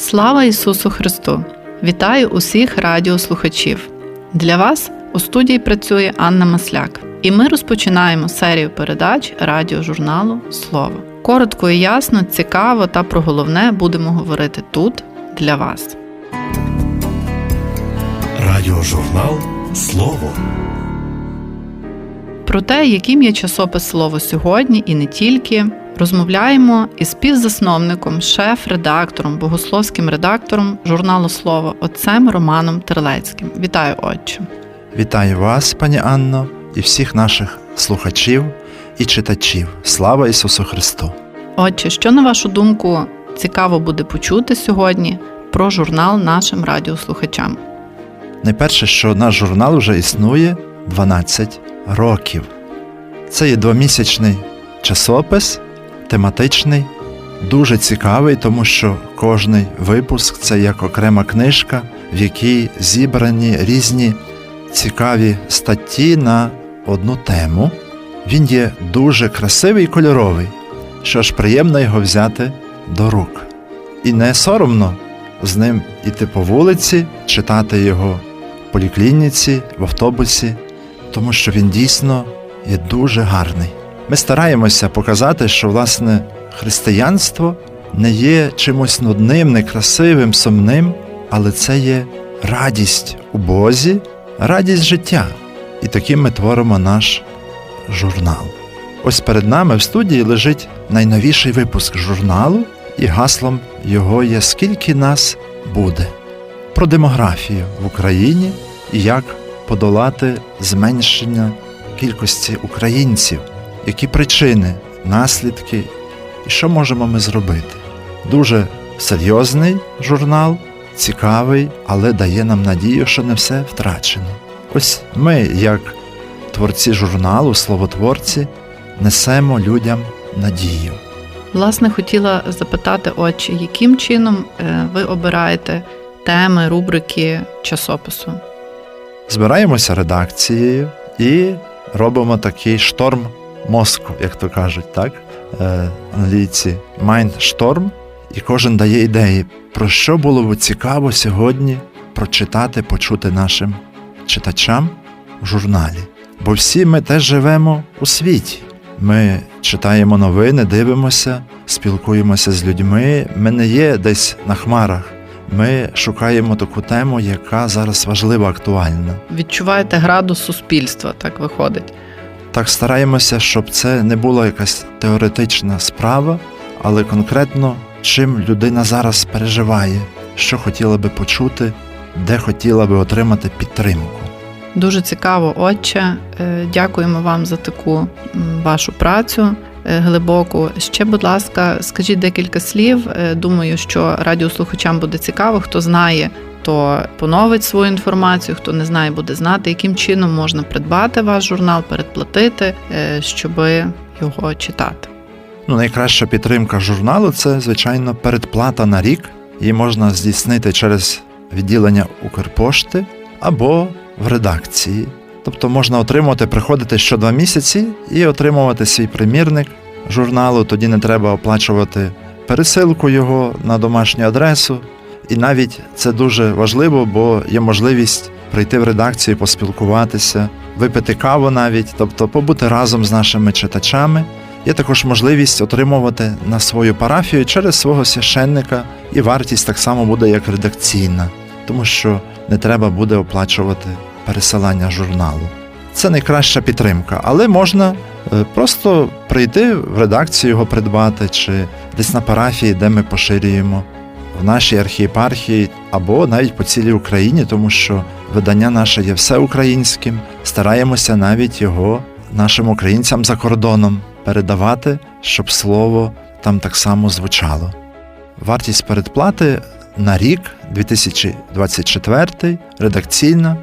Слава Ісусу Христу! Вітаю усіх радіослухачів! Для вас у студії працює Анна Масляк, і ми розпочинаємо серію передач радіожурналу Слово. Коротко і ясно, цікаво та про головне будемо говорити тут для вас. Радіожурнал Слово. Про те, яким є часопис слово сьогодні, і не тільки, розмовляємо із співзасновником, шеф-редактором, богословським редактором журналу Слово отцем Романом Терлецьким. Вітаю, отче! Вітаю вас, пані Анно, і всіх наших слухачів і читачів. Слава Ісусу Христу! Отче, що на вашу думку цікаво буде почути сьогодні про журнал нашим радіослухачам? Найперше, що наш журнал вже існує 12 років. Це є двомісячний часопис, тематичний, дуже цікавий, тому що кожний випуск це як окрема книжка, в якій зібрані різні цікаві статті на одну тему. Він є дуже красивий і кольоровий, що ж приємно його взяти до рук. І не соромно з ним іти по вулиці, читати його в поліклініці, в автобусі, тому що він дійсно є дуже гарний. Ми стараємося показати, що власне християнство не є чимось нудним, некрасивим, сумним, але це є радість у Бозі, радість життя. І таким ми творимо наш журнал. Ось перед нами в студії лежить найновіший випуск журналу, і гаслом його є Скільки нас буде про демографію в Україні і як подолати зменшення кількості українців, які причини, наслідки і що можемо ми зробити. Дуже серйозний журнал, цікавий, але дає нам надію, що не все втрачено. Ось ми, як творці журналу, словотворці, несемо людям надію. Власне, хотіла запитати, отче, яким чином е, ви обираєте теми, рубрики часопису? Збираємося редакцією і робимо такий шторм мозку, як то кажуть, так? Е, англійці майндшторм, і кожен дає ідеї, про що було б цікаво сьогодні прочитати, почути нашим читачам в журналі. Бо всі ми теж живемо у світі. Ми читаємо новини, дивимося, спілкуємося з людьми. Ми не є десь на хмарах. Ми шукаємо таку тему, яка зараз важлива, актуальна. Відчуваєте градус суспільства, так виходить. Так стараємося, щоб це не була якась теоретична справа, але конкретно чим людина зараз переживає, що хотіла би почути, де хотіла би отримати підтримку. Дуже цікаво, отче. Е, Дякуємо вам за таку вашу працю е, глибоку. Ще, будь ласка, скажіть декілька слів. Е, Думаю, що радіослухачам буде цікаво. Хто знає, то поновить свою інформацію. Хто не знає, буде знати, яким чином можна придбати ваш журнал, передплатити, е, щоб його читати. Ну, найкраща підтримка журналу це, звичайно, передплата на рік. Її можна здійснити через відділення Укрпошти або в редакції. Тобто можна отримувати, приходити що два місяці і отримувати свій примірник журналу. Тоді не треба оплачувати пересилку його на домашню адресу. І навіть це дуже важливо, бо є можливість прийти в редакцію, поспілкуватися, випити каву навіть, тобто побути разом з нашими читачами. Є також можливість отримувати на свою парафію через свого священника, і вартість так само буде як редакційна, тому що не треба буде оплачувати пересилання журналу. Це найкраща підтримка, але можна е, просто прийти в редакцію його придбати, чи десь на парафії, де ми поширюємо в нашій архієпархії, або навіть по цілій Україні, тому що видання наше є всеукраїнським. Стараємося навіть його нашим українцям за кордоном передавати, щоб слово там так само звучало. Вартість передплати на рік 2024 редакційна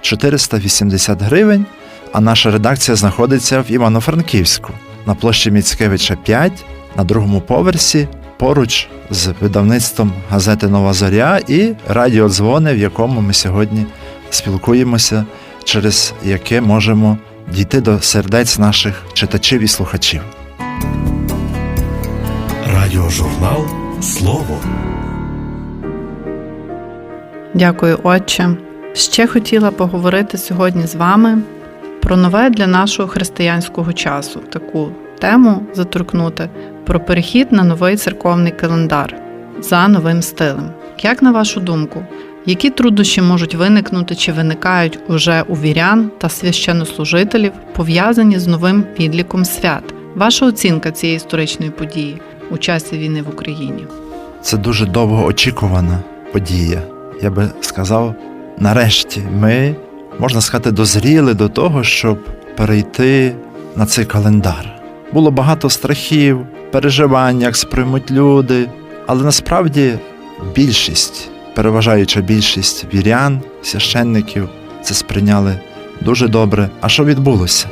480 гривень, а наша редакція знаходиться в Івано-Франківську на площі Міцкевича 5 на другому поверсі, поруч з видавництвом газети Нова Зоря і радіодзвони, в якому ми сьогодні спілкуємося, через яке можемо дійти до сердець наших читачів і слухачів. Радіожурнал Слово. Дякую, Отче. Ще хотіла поговорити сьогодні з вами про нове для нашого християнського часу. Таку тему заторкнути про перехід на новий церковний календар за новим стилем. Як на вашу думку, які труднощі можуть виникнути чи виникають уже у вірян та священнослужителів, пов'язані з новим підліком свят? Ваша оцінка цієї історичної події у часі війни в Україні? Це дуже довго очікувана подія. Я би сказав, нарешті ми, можна сказати, дозріли до того, щоб перейти на цей календар. Було багато страхів, переживань, як сприймуть люди, але насправді більшість, переважаюча більшість вірян, священників це сприйняли дуже добре. А що відбулося?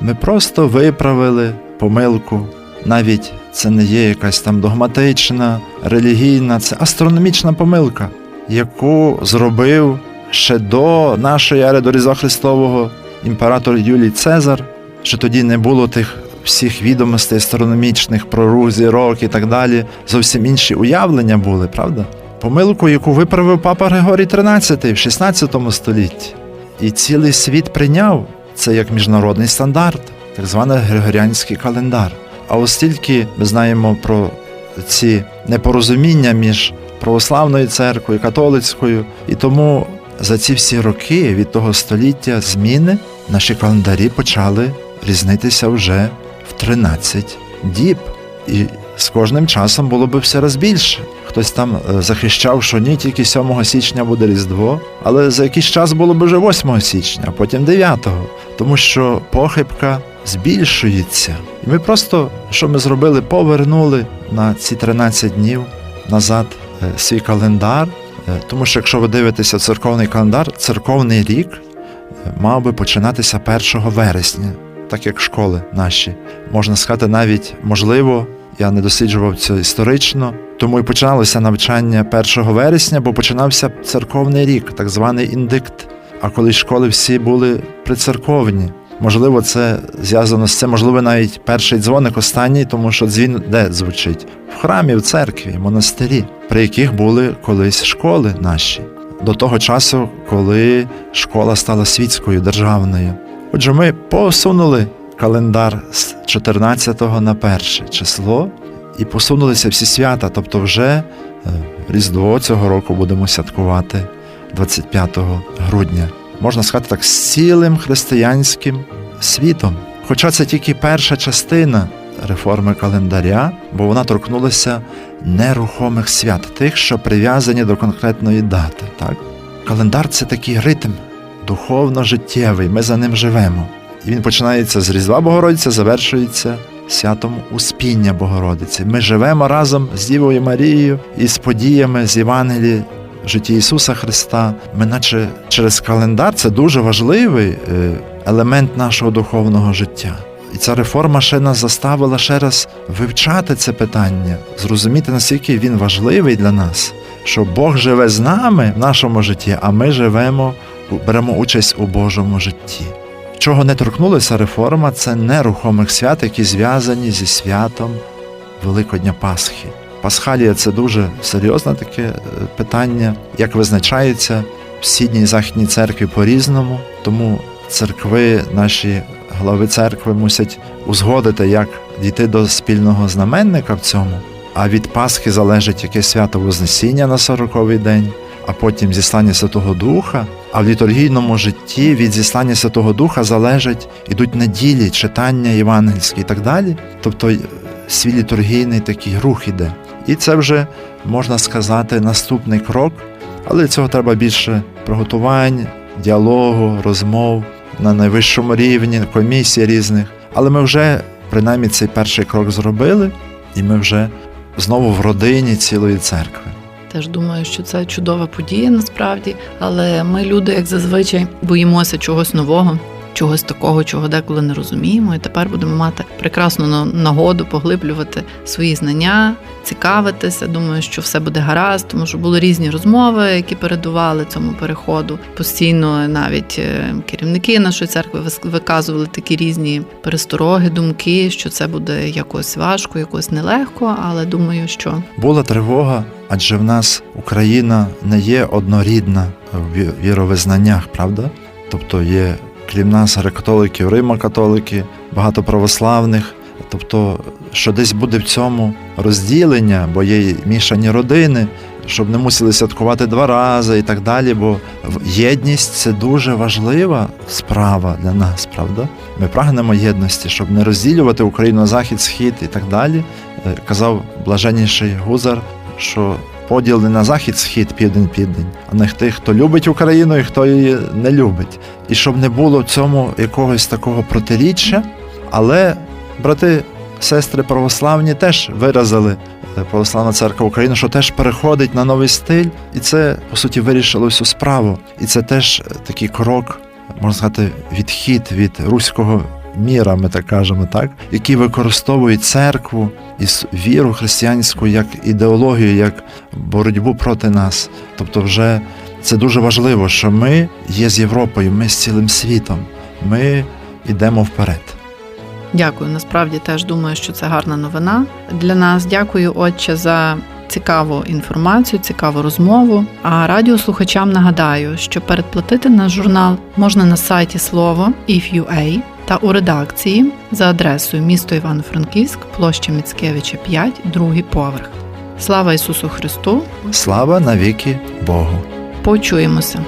Ми просто виправили помилку. Навіть це не є якась там догматична, релігійна, це астрономічна помилка, яку зробив ще до нашої ери до Різдва Христового імператор Юлій Цезар, що тоді не було тих всіх відомостей астрономічних про рух зірок і так далі. Зовсім інші уявлення були, правда? Помилку, яку виправив папа Григорій XIII в 16 столітті. І цілий світ прийняв це як міжнародний стандарт, так званий Григоріанський календар. А оскільки ми знаємо про ці непорозуміння між православною церквою, католицькою, і тому за ці всі роки від того століття зміни наші календарі почали різнитися вже в 13 діб. І з кожним часом було би все раз більше. Хтось там е, захищав, що ні, тільки 7 січня буде Різдво, але за якийсь час було б вже 8 січня, а потім 9, тому що похибка збільшується. І ми просто, що ми зробили, повернули на ці 13 днів назад е, свій календар. Е, Тому що якщо ви дивитеся церковний календар, церковний рік мав би починатися 1 вересня, так як школи наші. Можна сказати, навіть можливо, я не досліджував це історично, тому і починалося навчання 1 вересня, бо починався церковний рік, так званий індикт. А коли школи всі були прицерковні. Можливо, це зв'язано з цим, можливо, навіть перший дзвоник останній, тому що дзвін де звучить? В храмі, в церкві, монастирі, при яких були колись школи наші, до того часу, коли школа стала світською державною. Отже, ми посунули календар з 14 на 1 число і посунулися всі свята, тобто вже е, Різдво цього року будемо святкувати 25 грудня. Можна сказати так, з цілим християнським світом. Хоча це тільки перша частина реформи календаря, бо вона торкнулася нерухомих свят, тих, що прив'язані до конкретної дати. Так? Календар це такий ритм духовно життєвий, ми за ним живемо. І він починається з Різдва Богородиця, завершується святом Успіння Богородиці. Ми живемо разом з Дівою Марією і з подіями з Євангелії в житті Ісуса Христа. Ми, наче через календар, це дуже важливий е, елемент нашого духовного життя. І ця реформа ще нас заставила ще раз вивчати це питання, зрозуміти, наскільки він важливий для нас, що Бог живе з нами в нашому житті, а ми живемо, беремо участь у Божому житті. Чого не торкнулася реформа, це нерухомих свят, які зв'язані зі святом Великодня Пасхи. Пасхалія це дуже серйозне таке е, питання, як визначається в східній і західній церкві по-різному, тому церкви, наші глави церкви мусять узгодити, як дійти до спільного знаменника в цьому. А від Пасхи залежить яке свято Вознесіння на 40-й день, а потім зіслання Святого Духа. А в літургійному житті від зіслання Святого Духа залежать ідуть неділі, читання євангельські і так далі. Тобто свій літургійний такий рух іде. І це вже можна сказати наступний крок, але цього треба більше приготувань, діалогу, розмов на найвищому рівні, комісій різних. Але ми вже принаймні цей перший крок зробили, і ми вже знову в родині цілої церкви. Теж думаю, що це чудова подія насправді, але ми, люди, як зазвичай, боїмося чогось нового, чогось такого, чого деколи не розуміємо. І тепер будемо мати прекрасну на- нагоду поглиблювати свої знання, цікавитися. Думаю, що все буде гаразд, тому що були різні розмови, які передували цьому переходу. Постійно навіть е, керівники нашої церкви виказували такі різні перестороги, думки, що це буде якось важко, якось нелегко. Але думаю, що Була тривога, адже в нас Україна не є однорідна в віровизнаннях, правда? Тобто є, крім нас, греко-католики, Рима-католики, багато православних. Тобто, що десь буде в цьому розділення, бо є мішані родини, щоб не мусили святкувати два рази і так далі. Бо єдність це дуже важлива справа для нас, правда? Ми прагнемо єдності, щоб не розділювати Україну захід, схід і так далі. Е, Казав блаженніший Гузар, що поділ не на захід, схід, південь, південь, а на тих, хто любить Україну і хто її не любить. І щоб не було в цьому якогось такого протиріччя, але брати, сестри православні теж виразили е, Православна церква України, що теж переходить на новий стиль, і це по суті вирішило всю справу. І це теж е, такий крок, можна сказати, відхід від руського міра, ми так кажемо, так, який використовує церкву і віру християнську як ідеологію, як боротьбу проти нас. Тобто, вже це дуже важливо, що ми є з Європою, ми з цілим світом, ми йдемо вперед. Дякую. Насправді теж думаю, що це гарна новина для нас. Дякую, Отче, за цікаву інформацію, цікаву розмову. А радіослухачам нагадаю, що передплатити наш журнал можна на сайті слово if.ua та у редакції за адресою місто Івано-Франківськ, площа Міцкевича 5, другий поверх. Слава Ісусу Христу! Слава навіки Богу! Почуємося!